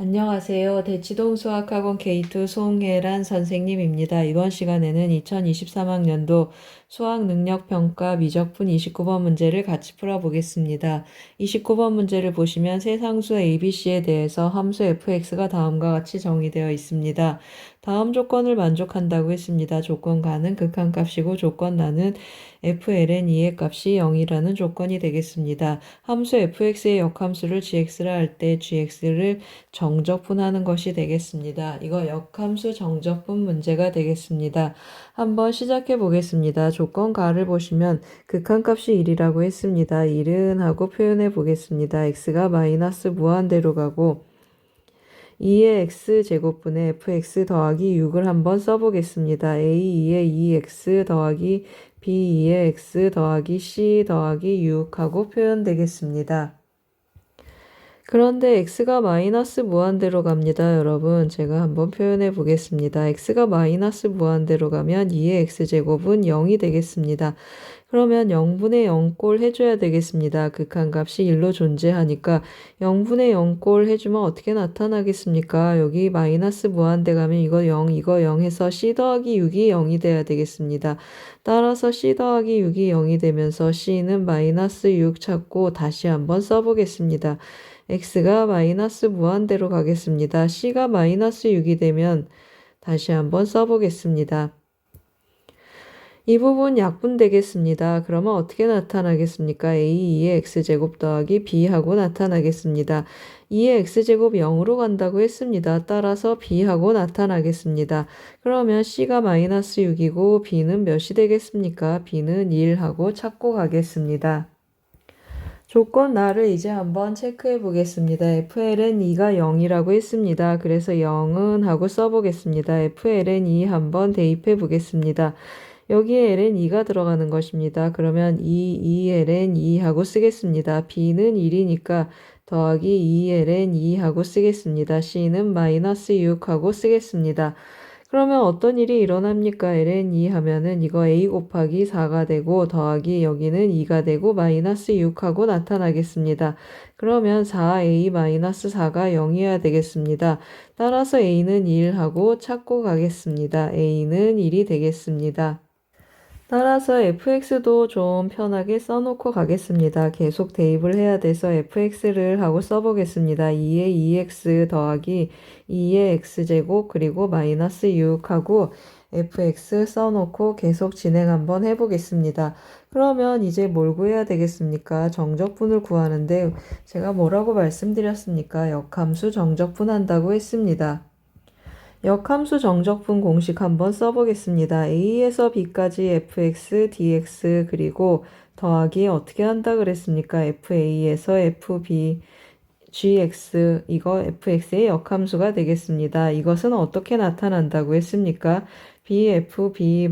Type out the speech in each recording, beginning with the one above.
안녕하세요. 대치동 수학학원 K2 송혜란 선생님입니다. 이번 시간에는 2023학년도 수학능력평가 미적분 29번 문제를 같이 풀어보겠습니다. 29번 문제를 보시면 세 상수 ABC에 대해서 함수 fx가 다음과 같이 정의되어 있습니다. 다음 조건을 만족한다고 했습니다. 조건 가는 극한값이고 조건 나는 fln2의 값이 0이라는 조건이 되겠습니다. 함수 fx의 역함수를 gx라 할 때 gx를 정적분하는 것이 되겠습니다. 이거 역함수 정적분 문제가 되겠습니다. 한번 시작해 보겠습니다. 조건 가를 보시면 극한값이 1이라고 했습니다. 1은 하고 표현해 보겠습니다. x가 마이너스 무한대로 가고 2의 x제곱분의 fx 더하기 6을 한번 써보겠습니다. a2의 2x 더하기 b2의 x 더하기 c 더하기 6하고 표현되겠습니다. 그런데 x가 마이너스 무한대로 갑니다, 여러분. 제가 한번 표현해 보겠습니다. x가 마이너스 무한대로 가면 2의 x제곱은 0이 되겠습니다. 그러면 0분의 0꼴 해줘야 되겠습니다. 극한값이 1로 존재하니까 0분의 0꼴 해주면 어떻게 나타나겠습니까? 여기 마이너스 무한대 가면 이거 0, 이거 0 해서 c 더하기 6이 0이 돼야 되겠습니다. 따라서 c 더하기 6이 0이 되면서 c는 마이너스 6 찾고 다시 한번 써보겠습니다. X가 마이너스 무한대로 가겠습니다. c가 마이너스 6이 되면 다시 한번 써보겠습니다. 이 부분 약분되겠습니다. 그러면 어떻게 나타나겠습니까? a 2의 x제곱 더하기 b하고 나타나겠습니다. 2의 x제곱 0으로 간다고 했습니다. 따라서 b하고 나타나겠습니다. 그러면 c가 마이너스 6이고 b는 몇이 되겠습니까? b는 1하고 찾고 가겠습니다. 조건 나를 이제 한번 체크해 보겠습니다. FL은 2가 0이라고 했습니다. 그래서 0은 하고 써보겠습니다. FL은 2 한번 대입해 보겠습니다. 여기에 ln 2가 들어가는 것입니다. 그러면 2, 2ln 2 하고 쓰겠습니다. b는 1이니까 더하기 2ln 2 하고 쓰겠습니다. c는 마이너스 6 하고 쓰겠습니다. 그러면 어떤 일이 일어납니까? ln 2 하면은 이거 a 곱하기 4가 되고 더하기 여기는 2가 되고 마이너스 6하고 나타나겠습니다. 그러면 4a 마이너스 4가 0이어야 되겠습니다. 따라서 a는 1하고 찾고 가겠습니다. a는 1이 되겠습니다. 따라서 fx도 좀 편하게 써놓고 가겠습니다. 계속 대입을 해야 돼서 fx를 하고 써보겠습니다. 2의 2x 더하기 2의 x제곱 그리고 마이너스 6하고 fx 써놓고 계속 진행 한번 해보겠습니다. 그러면 이제 뭘 구해야 되겠습니까? 정적분을 구하는데 제가 뭐라고 말씀드렸습니까? 역함수 정적분 한다고 했습니다. 역함수 정적분 공식 한번 써보겠습니다. a에서 b까지 fx, dx 그리고 더하기 어떻게 한다 그랬습니까? fa에서 fb, gx 이거 fx의 역함수가 되겠습니다. 이것은 어떻게 나타난다고 했습니까? bfb-a,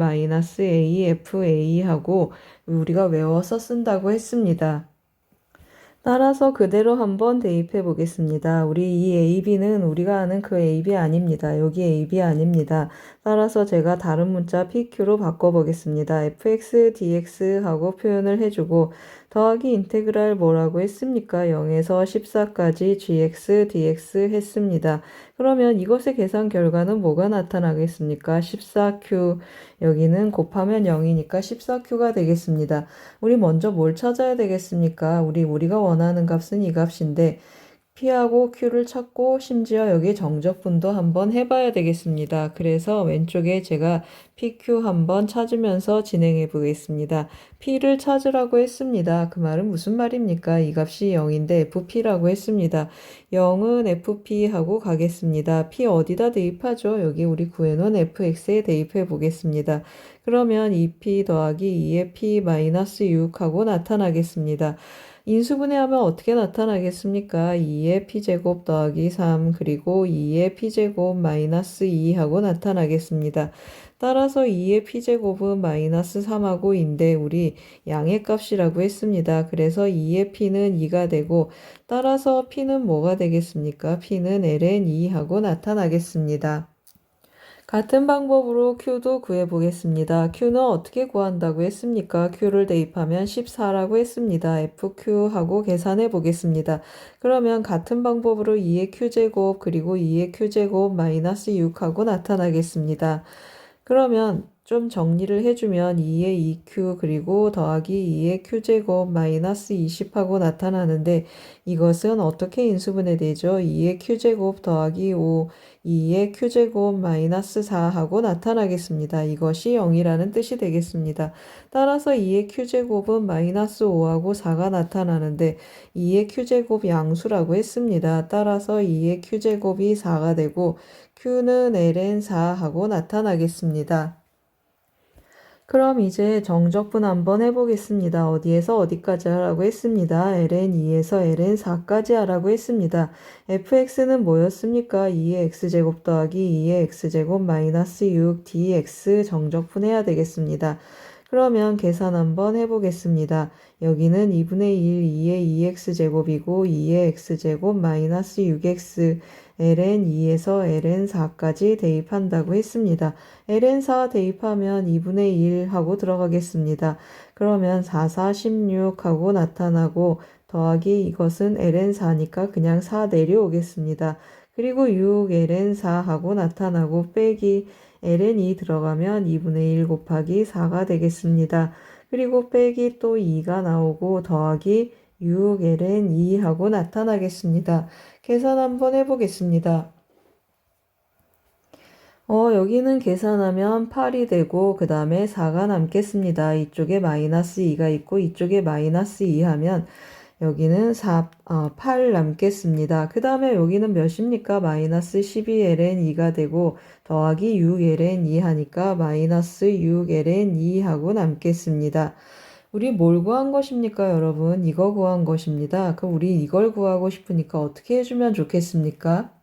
fa 하고 우리가 외워서 쓴다고 했습니다. 따라서 그대로 한번 대입해 보겠습니다. 우리 이 AB는 우리가 아는 그 AB 아닙니다. 여기 AB 아닙니다. 따라서 제가 다른 문자 PQ로 바꿔보겠습니다. FX, DX 하고 표현을 해주고 더하기 인테그랄 뭐라고 했습니까? 0에서 14까지 GX, DX 했습니다. 그러면 이것의 계산 결과는 뭐가 나타나겠습니까? 14Q 여기는 곱하면 0이니까 14Q가 되겠습니다. 우리 먼저 뭘 찾아야 되겠습니까? 우리 우리가 원하는 값은 이 값인데 P하고 Q를 찾고 심지어 여기 정적분도 한번 해봐야 되겠습니다. 그래서 왼쪽에 제가 PQ 한번 찾으면서 진행해 보겠습니다. P를 찾으라고 했습니다. 그 말은 무슨 말입니까? 이 값이 0인데 FP라고 했습니다. 0은 FP 하고 가겠습니다. P 어디다 대입하죠? 여기 우리 구해놓은 FX에 대입해 보겠습니다. 그러면 2P 더하기 2의 P 마이너스 6 하고 나타나겠습니다. 인수분해하면 어떻게 나타나겠습니까? 2의 p제곱 더하기 3 그리고 2의 p제곱 마이너스 2 하고 나타나겠습니다. 따라서 2의 p제곱은 마이너스 3하고 인데 우리 양의 값이라고 했습니다. 그래서 2의 p는 2가 되고 따라서 p는 뭐가 되겠습니까? p는 ln 2 하고 나타나겠습니다. 같은 방법으로 Q도 구해 보겠습니다. Q는 어떻게 구한다고 했습니까? Q를 대입하면 14라고 했습니다. FQ하고 계산해 보겠습니다. 그러면 같은 방법으로 2의 Q제곱 그리고 2의 Q제곱 마이너스 6하고 나타나겠습니다. 그러면 좀 정리를 해주면 2의 2q 그리고 더하기 2의 q제곱 마이너스 20하고 나타나는데 이것은 어떻게 인수분해 되죠? 2의 q제곱 더하기 5, 2의 q제곱 마이너스 4하고 나타나겠습니다. 이것이 0이라는 뜻이 되겠습니다. 따라서 2의 q제곱은 마이너스 5하고 4가 나타나는데 2의 q제곱 양수라고 했습니다. 따라서 2의 q제곱이 4가 되고 q는 ln 4하고 나타나겠습니다. 그럼 이제 정적분 한번 해보겠습니다. 어디에서 어디까지 하라고 했습니다. ln 2에서 ln 4까지 하라고 했습니다. fx는 뭐였습니까? 2의 x제곱 더하기 2의 x제곱 마이너스 6 dx 정적분 해야 되겠습니다. 그러면 계산 한번 해보겠습니다. 여기는 2분의 1, 2의 2x제곱이고 2의 x제곱 마이너스 6x ln 2에서 ln 4까지 대입한다고 했습니다. ln 4 대입하면 2분의 1 하고 들어가겠습니다. 그러면 4, 4, 16 하고 나타나고 더하기 이것은 ln 4니까 그냥 4 내려오겠습니다. 그리고 6 ln 4 하고 나타나고 빼기 ln이 들어가면 2분의 1 곱하기 4가 되겠습니다. 그리고 빼기 또 2가 나오고 더하기 6ln 2 하고 나타나겠습니다. 계산 한번 해보겠습니다. 어, 여기는 계산하면 8이 되고 그 다음에 4가 남겠습니다. 이쪽에 마이너스 2가 있고 이쪽에 마이너스 2 하면 여기는 4, 어, 8 남겠습니다. 그 다음에 여기는 몇입니까? 마이너스 12ln 2가 되고 더하기 6ln 2 하니까 마이너스 6ln 2 하고 남겠습니다. 우리 뭘 구한 것입니까, 여러분? 이거 구한 것입니다. 그럼 우리 이걸 구하고 싶으니까 어떻게 해주면 좋겠습니까?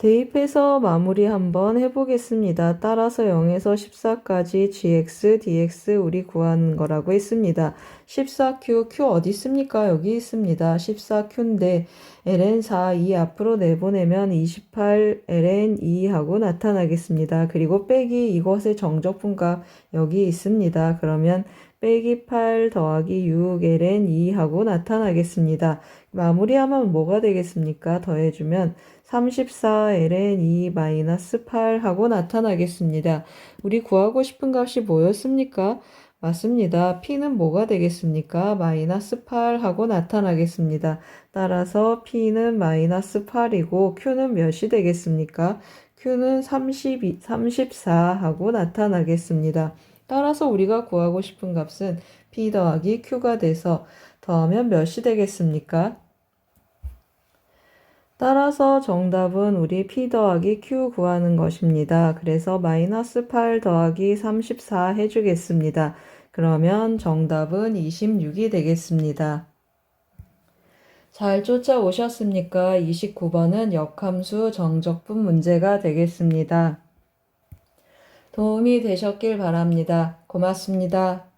대입해서 마무리 한번 해보겠습니다. 따라서 0에서 14까지 gx, dx 우리 구한 거라고 했습니다. 14q, q 어디 있습니까? 여기 있습니다. 14q인데 ln 4, 2 앞으로 내보내면 28 ln 2 하고 나타나겠습니다. 그리고 빼기 이것의 정적분값 여기 있습니다. 그러면 빼기 8 더하기 6 ln 2 하고 나타나겠습니다. 마무리하면 뭐가 되겠습니까? 더해주면 34 ln 2 마이너스 8 하고 나타나겠습니다. 우리 구하고 싶은 값이 뭐였습니까? 맞습니다. p는 뭐가 되겠습니까? 마이너스 8 하고 나타나겠습니다. 따라서 p는 마이너스 8이고 q는 몇이 되겠습니까? q는 32, 34 하고 나타나겠습니다. 따라서 우리가 구하고 싶은 값은 p 더하기 q가 돼서 더하면 몇이 되겠습니까? 따라서 정답은 우리 p 더하기 q 구하는 것입니다. 그래서 마이너스 8 더하기 34 해주겠습니다. 그러면 정답은 26이 되겠습니다. 잘 쫓아오셨습니까? 29번은 역함수 정적분 문제가 되겠습니다. 도움이 되셨길 바랍니다. 고맙습니다.